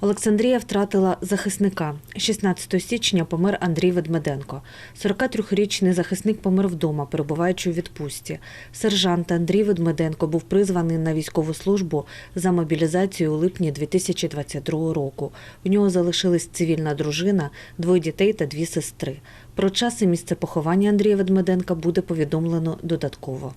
Олександрія втратила захисника. 16 січня помер Андрій Ведмеденко. 43-річний захисник помер вдома, перебуваючи у відпустці. Сержант Андрій Ведмеденко був призваний на військову службу за мобілізацію у липні 2022 року. У нього залишились цивільна дружина, двоє дітей та дві сестри. Про час і місце поховання Андрія Ведмеденка буде повідомлено додатково.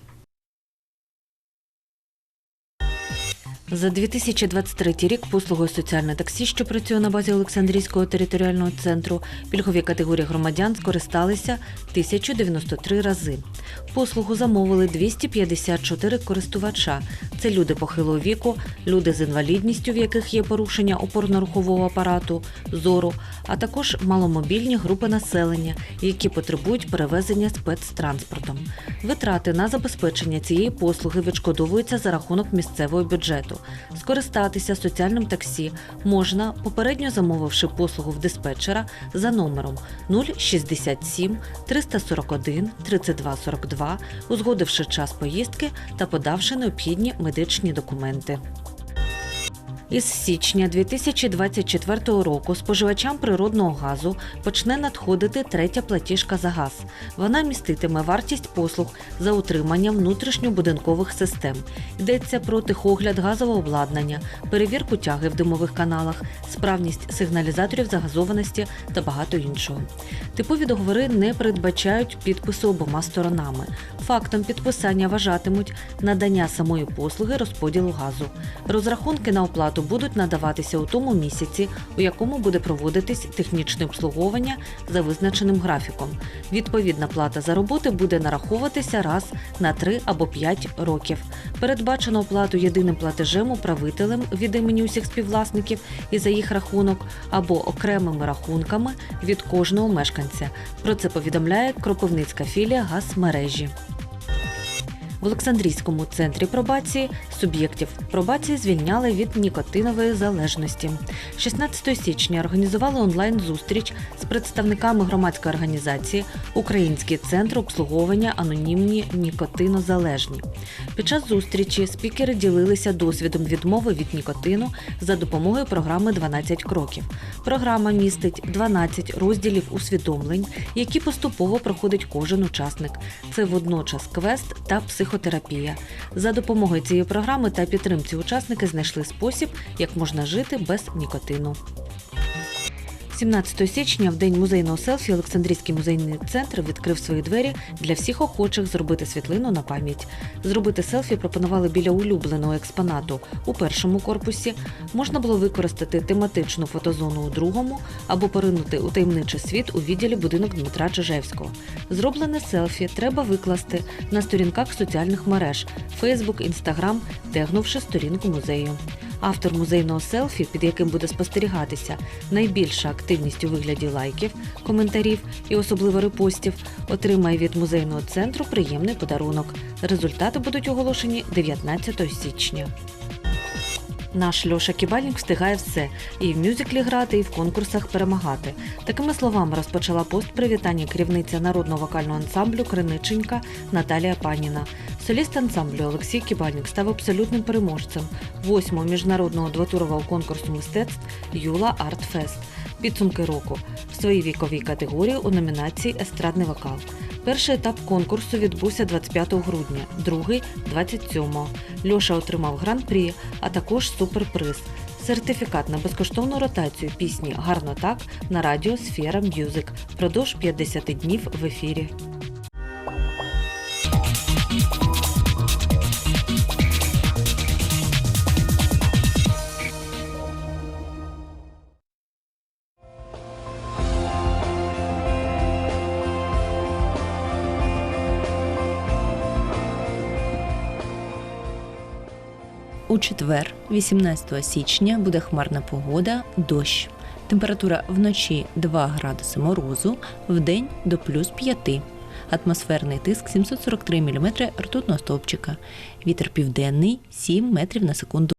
За 2023 рік послугою соціальне таксі, що працює на базі Олександрійського територіального центру, пільгові категорії громадян скористалися 1093 рази. Послугу замовили 254 користувача. Це люди похилого віку, люди з інвалідністю, в яких є порушення опорно-рухового апарату, зору, а також маломобільні групи населення, які потребують перевезення спецтранспортом. Витрати на забезпечення цієї послуги відшкодовуються за рахунок місцевого бюджету. Скористатися соціальним таксі можна, попередньо замовивши послугу в диспетчера за номером 067 341 32 42, узгодивши час поїздки та подавши необхідні медичні документи. Із січня 2024 року споживачам природного газу почне надходити третя платіжка за газ. Вона міститиме вартість послуг за утримання внутрішньобудинкових систем. Йдеться про тихогляд газового обладнання, перевірку тяги в димових каналах, справність сигналізаторів загазованості та багато іншого. Типові договори не передбачають підпису обома сторонами. Фактом підписання вважатимуть надання самої послуги розподілу газу. Розрахунки на оплату будуть надаватися у тому місяці, у якому буде проводитись технічне обслуговування за визначеним графіком. Відповідна плата за роботи буде нараховуватися раз на 3 або 5 років. Передбачено оплату єдиним платежем управителем від імені усіх співвласників і за їх рахунок або окремими рахунками від кожного мешканця. Про це повідомляє Кропивницька філія газмережі. В Олександрійському центрі пробації суб'єктів пробації звільняли від нікотинової залежності. 16 січня організували онлайн-зустріч з представниками громадської організації Український центр обслуговування анонімні нікотинозалежні. Під час зустрічі спікери ділилися досвідом відмови від нікотину за допомогою програми «12 кроків. Програма містить 12 розділів усвідомлень, які поступово проходить кожен учасник. Це водночас квест та психотерапія. За допомогою цієї програми та підтримці учасники знайшли спосіб, як можна жити без нікотину. 17 січня, в день музейного селфі, Олександрійський музейний центр відкрив свої двері для всіх охочих зробити світлину на пам'ять. Зробити селфі пропонували біля улюбленого експонату у першому корпусі. Можна було використати тематичну фотозону у другому або поринути у таємничий світ у відділі будинок Дмитра Чижевського. Зроблене селфі треба викласти на сторінках соціальних мереж Facebook, Instagram, тегнувши сторінку музею. Автор музейного селфі, під яким буде спостерігатися найбільша активність у вигляді лайків, коментарів і особливо репостів, отримає від музейного центру приємний подарунок. Результати будуть оголошені 19 січня. Наш Льоша Кібальник встигає все і в мюзиклі грати, і в конкурсах перемагати. Такими словами розпочала пост привітання керівниця народного вокального ансамблю Криниченька Наталія Паніна. Соліст ансамблю Олексій Кібальник став абсолютним переможцем восьмого міжнародного двотурового конкурсу мистецтв Юла Арт Фест. Підсумки року в своїй віковій категорії у номінації Естрадний вокал. Перший етап конкурсу відбувся 25 грудня, другий 27-го. Льоша отримав гран-прі, а також суперприз. Сертифікат на безкоштовну ротацію пісні Гарно так на радіо Сфера М'юзик впродовж 50 днів в ефірі. У четвер, 18 січня, буде хмарна погода, дощ. Температура вночі 2 градуси морозу, вдень до плюс 5. Атмосферний тиск 743 мм ртутного стовпчика. Вітер південний 7 метрів на секунду.